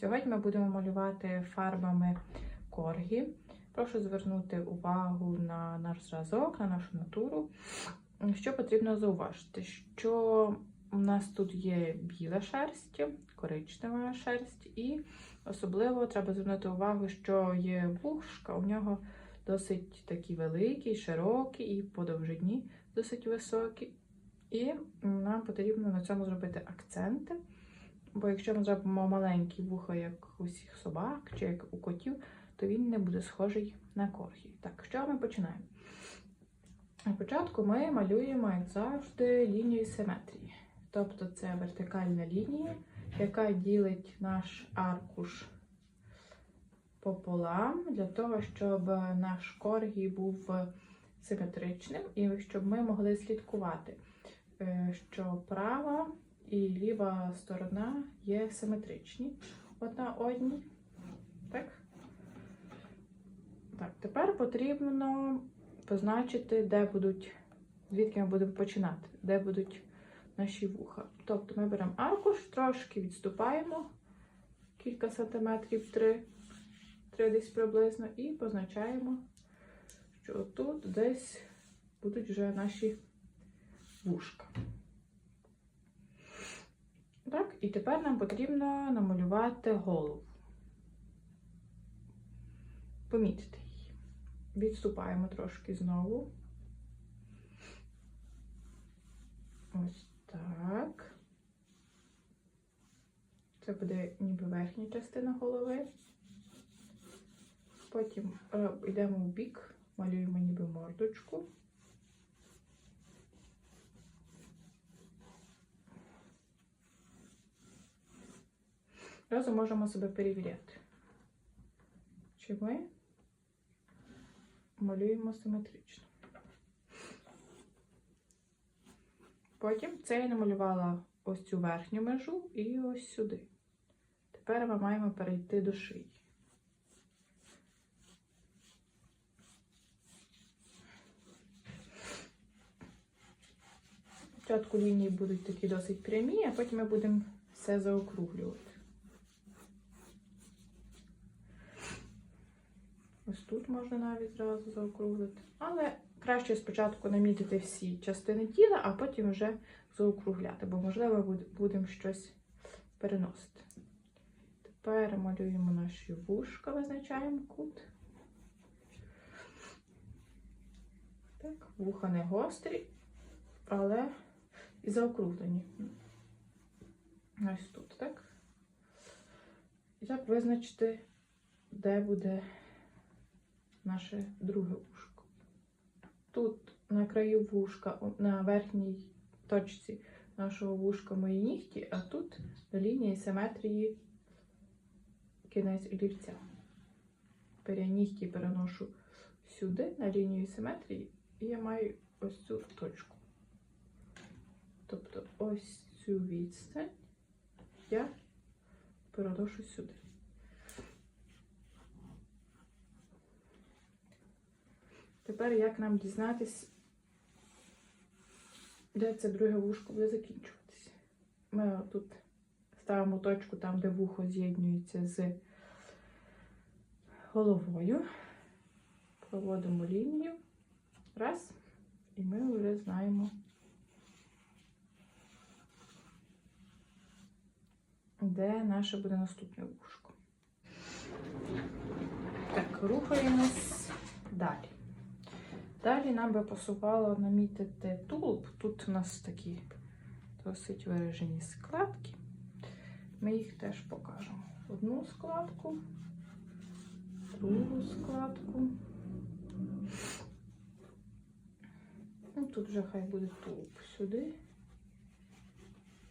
Сьогодні ми будемо малювати фарбами коргі. Прошу звернути увагу на наш зразок, на нашу натуру. Що потрібно зауважити? Що у нас тут є біла шерсть, коричнева шерсть, і особливо треба звернути увагу, що є вушка, у нього досить такі великі, широкі і по довжині досить високі. І нам потрібно на цьому зробити акценти. Бо якщо ми зробимо маленькі вуха, як у всіх собак чи як у котів, то він не буде схожий на коргі. Так, що ми починаємо? На початку ми малюємо, як завжди, лінію симетрії. Тобто це вертикальна лінія, яка ділить наш аркуш пополам, для того, щоб наш коргі був симетричним, і щоб ми могли слідкувати, е, що права і ліва сторона є симетричні одна одній. Так? Так, тепер потрібно позначити, де будуть, звідки ми будемо починати, де будуть наші вуха. Тобто ми беремо аркуш, трошки відступаємо кілька сантиметрів, три, три десь приблизно, і позначаємо, що тут десь будуть вже наші вушка. Так, і тепер нам потрібно намалювати голову. Помітити її. Відступаємо трошки знову. Ось так. Це буде ніби верхня частина голови. Потім е, йдемо в бік, малюємо ніби мордочку. Разом можемо себе перевіряти. Чи ми малюємо симетрично. Потім це я намалювала ось цю верхню межу і ось сюди. Тепер ми маємо перейти до шиї. Спочатку лінії будуть такі досить прямі, а потім ми будемо все заокруглювати. Ось тут можна навіть зразу заокруглити. Але краще спочатку намітити всі частини тіла, а потім вже заокругляти, бо, можливо, будемо щось переносити. Тепер малюємо наші вушка, визначаємо кут. Так, вуха не гострі, але і заокруглені. Ось тут, так? Як визначити, де буде наше друге вушко. Тут на краю вушка, на верхній точці нашого вушка мої нігті, а тут на лінії симетрії кінець олівця. Тепер я нігті переношу сюди, на лінію симетрії, і я маю ось цю точку. Тобто ось цю відстань я переношу сюди. Тепер як нам дізнатись, де це друге вушко буде закінчуватися? Ми тут ставимо точку там, де вухо з'єднується з головою, проводимо лінію. Раз, і ми вже знаємо, де наше буде наступне вушко. Так, рухаємось далі. Далі нам би посувало намітити тулуб. Тут у нас такі досить виражені складки. Ми їх теж покажемо. Одну складку, другу складку. Ну, Тут вже хай буде тулуб сюди,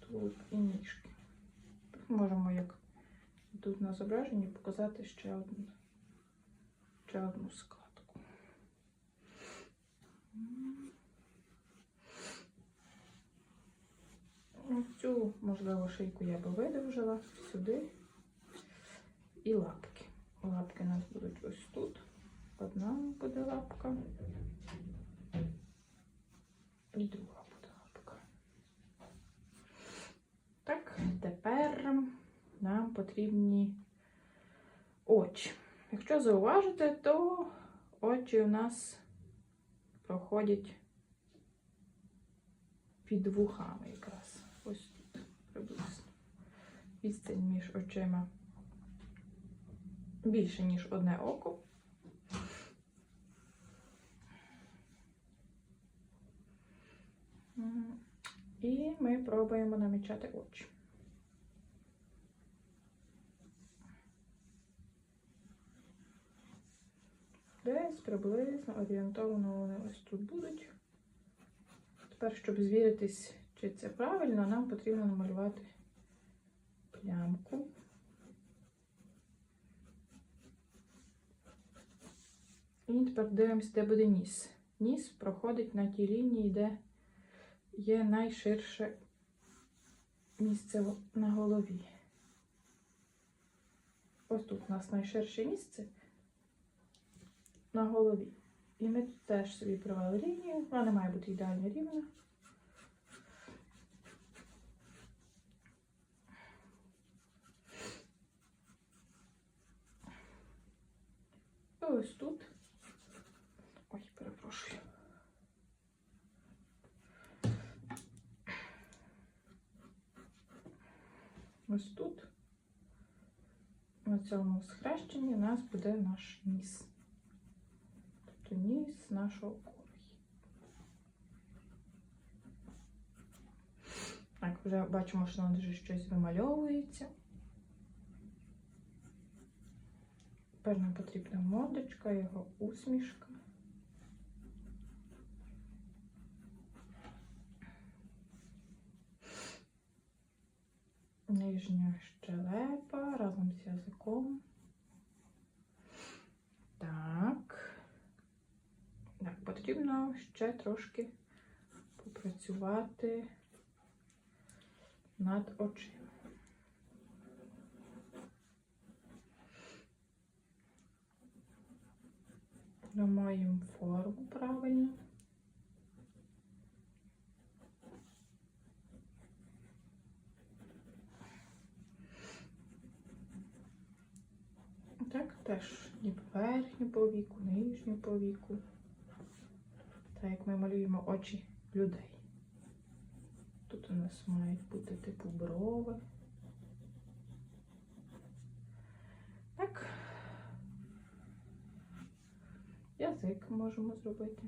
тулуб і ніжки. Тут Можемо, як тут на зображенні, показати ще одну, ще одну складку. Цю, можливо, шийку я би видовжила сюди і лапки. Лапки у нас будуть ось тут. Одна буде лапка і друга буде лапка. Так, тепер нам потрібні очі. Якщо зауважите, то очі у нас проходять під вухами якраз. Ось тут приблизно. Відстань між очима більше, ніж одне око. І ми пробуємо намічати очі. Десь приблизно орієнтовано вони ось тут будуть. Тепер, щоб звіритись, чи це правильно, нам потрібно намалювати плямку. І тепер дивимося, де буде ніс. Ніс проходить на тій лінії, де є найширше місце на голові. Ось тут у нас найширше місце на голові. І ми тут теж собі провели лінію. Вона не має бути ідеально рівна. І ось тут. Ой, перепрошую. Ось тут, на цьому схрещенні, у нас буде наш ніс. Ніс нашого коргі. Так, вже бачимо, що нам вже щось вимальовується. Тепер нам потрібна мордочка, його усмішка. Нижня щелепа разом з язиком. Так. Так, потрібно ще трошки попрацювати над очима. Намаємо форму правильно. Так, теж ніби верхню повіку, нижню повіку. Так як ми малюємо очі людей. Тут у нас мають бути типу брови. Так. Язик можемо зробити.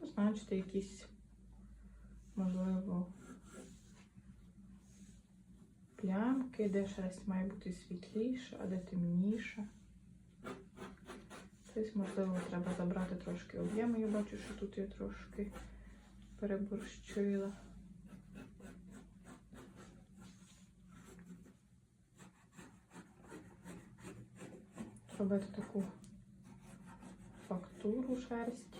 Позначити якісь, можливо, плямки, де шерсть має бути світліша, а де темніша. Десь, можливо, треба забрати трошки об'єму. Я бачу, що тут я трошки переборщила. Зробити таку фактуру шерсті.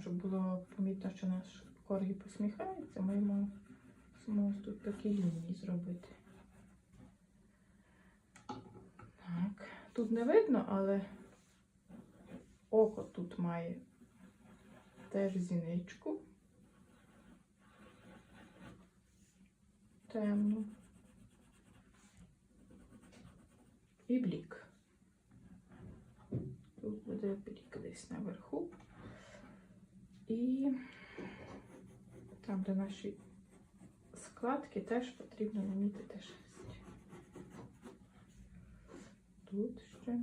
Щоб було помітно, що наш коргі посміхається, ми ось тут такі лінії зробити. Так, тут не видно, але око тут має теж зіничку. Темну. І блік. Тут буде блік десь наверху. І там, де наші складки, теж потрібно намітити шерсть. Тут ще.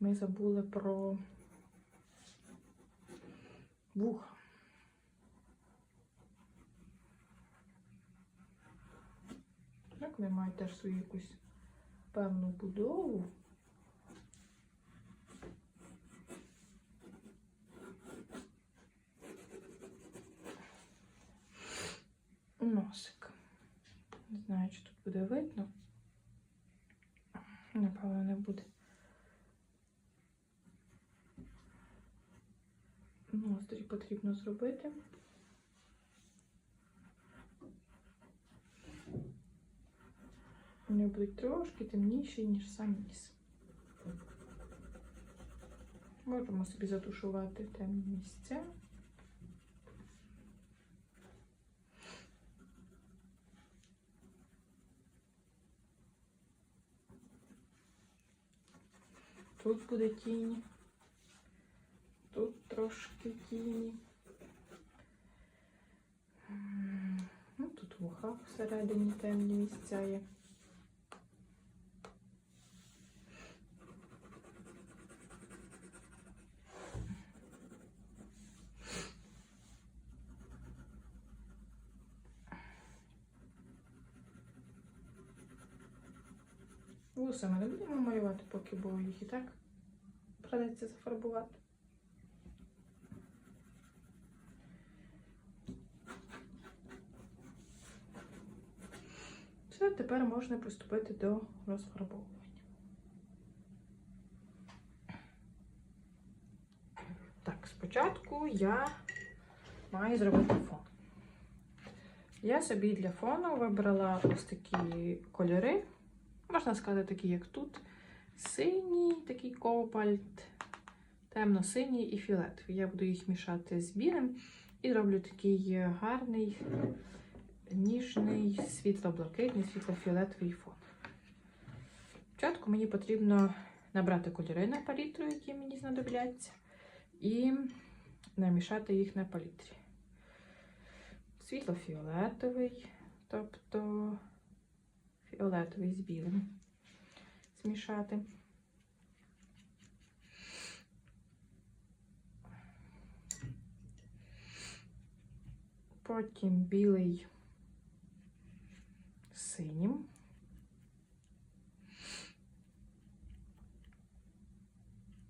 Ми забули про вуха. має теж свою якусь певну будову. Носик. Не знаю, чи тут буде видно. Напевно, не буде. Ноздрі потрібно зробити. Вони будуть трошки темніші, ніж сам ніс. Можемо собі затушувати темні місця. Тут буде тінь. Тут трошки тіні. Ну, тут вуха всередині темні місця є. Вуса ми не будемо малювати, поки бо їх і так придеться зафарбувати. Все, тепер можна приступити до розфарбовування. Так, спочатку я маю зробити фон. Я собі для фону вибрала ось такі кольори. Можна сказати, такі, як тут. Синій, такий кобальт, темно-синій і фіолетовий. Я буду їх мішати з білим і роблю такий гарний, ніжний, світло-блакитний, світло-фіолетовий фон. Спочатку мені потрібно набрати кольори на палітру, які мені знадобляться, і намішати їх на палітрі. Світло-фіолетовий, тобто фіолетовий з білим змішати. Потім білий з синім.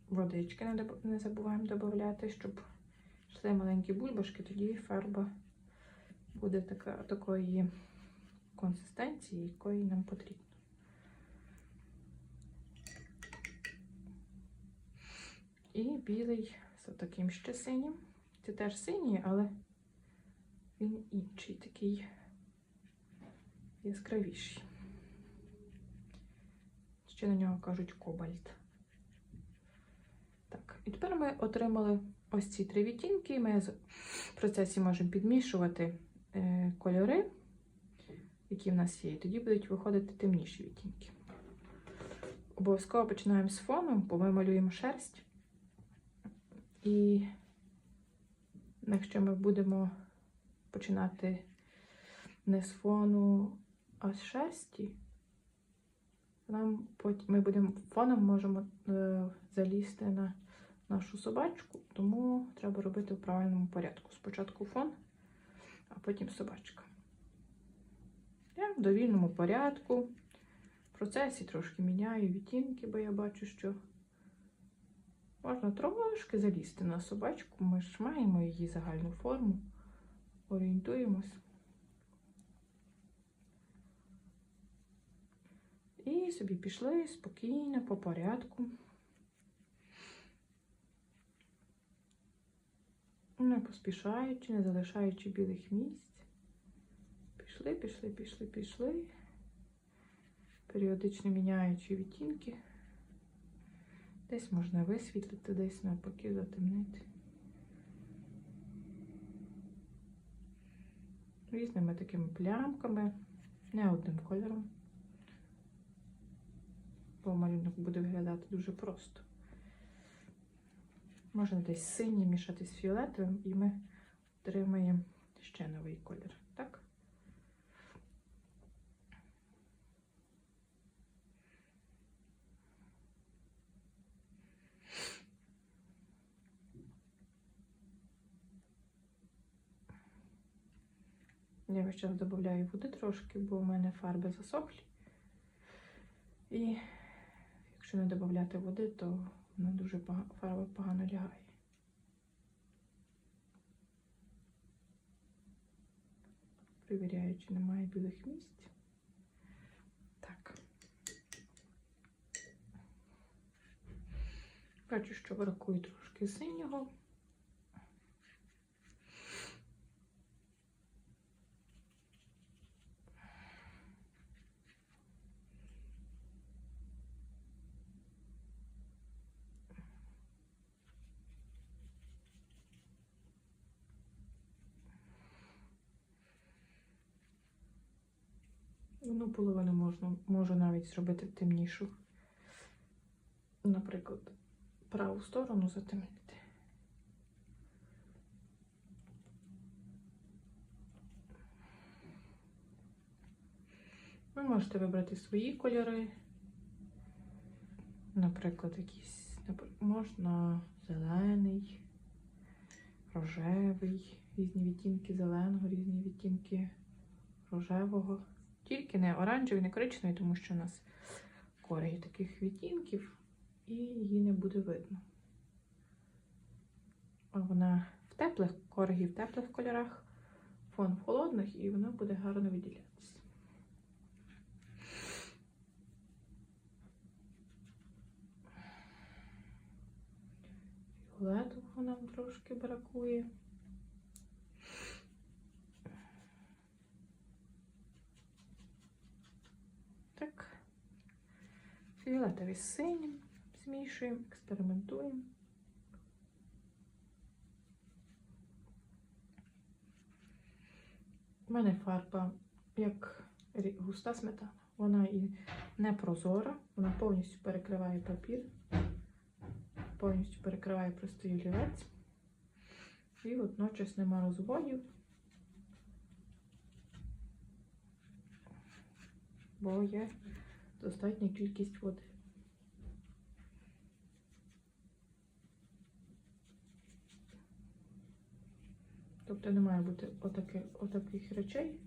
Водички не забуваємо додати, щоб йшли маленькі бульбашки, тоді фарба буде така, такої консистенції, якої нам потрібно. І білий з таким ще синім. Це теж синій, але він інший, такий яскравіший. Ще на нього кажуть кобальт. Так, і тепер ми отримали ось ці три відтінки. Ми в процесі можемо підмішувати е, кольори, які в нас є, і тоді будуть виходити темніші відтінки. Обов'язково починаємо з фону, бо ми малюємо шерсть. І якщо ми будемо починати не з фону, а з шерсті, нам потім ми будемо фоном можемо е, залізти на нашу собачку, тому треба робити в правильному порядку. Спочатку фон, а потім собачка. Я в довільному порядку. В процесі трошки міняю відтінки, бо я бачу, що можна трошки залізти на собачку. Ми ж маємо її загальну форму, орієнтуємось. І собі пішли спокійно, по порядку. Не поспішаючи, не залишаючи білих місць. Пішли, пішли, пішли, пішли. Періодично міняючи відтінки. Десь можна висвітлити, десь навпаки затемнити. Різними такими плямками, не одним кольором. Бо малюнок буде виглядати дуже просто. Можна десь синій мішати з фіолетовим, і ми отримаємо ще новий колір. Я весь час додаю води трошки, бо в мене фарби засохлі. І якщо не додати води, то вона дуже погано, фарба погано лягає. Перевіряю, чи немає білих місць. Так. Бачу, що бракує трошки синього. Ну, половину можна, можу навіть зробити темнішу. Наприклад, праву сторону затемнити. Ви можете вибрати свої кольори. Наприклад, якісь можна зелений, рожевий, різні відтінки зеленого, різні відтінки рожевого. Тільки не оранжевий, не коричневий, тому що у нас корей таких відтінків, і її не буде видно. А вона в теплих кореї, в теплих кольорах, фон в холодних, і вона буде гарно виділятися. Фіолетового нам трошки бракує. Так. Фіолетовий з синім змішуємо, експериментуємо. У мене фарба як густа сметана. Вона і не прозора, вона повністю перекриває папір, повністю перекриває простий олівець. І водночас нема розводів, бо є достатня кількість води. Тобто не має бути отаки, отаких речей,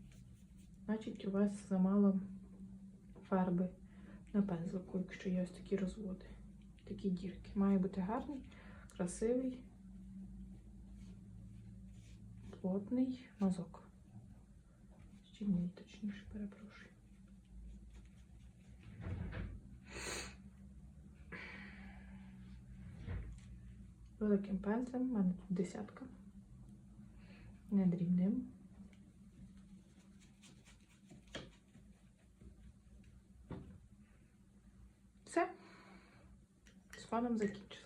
значить у вас замало фарби на пензлику, якщо є ось такі розводи, такі дірки. Має бути гарний, красивий, плотний мазок. Щільний, точніше, перепрошую. Великим пензлем, у мене тут десятка. Не дрібним. Все. З фаном закінчено.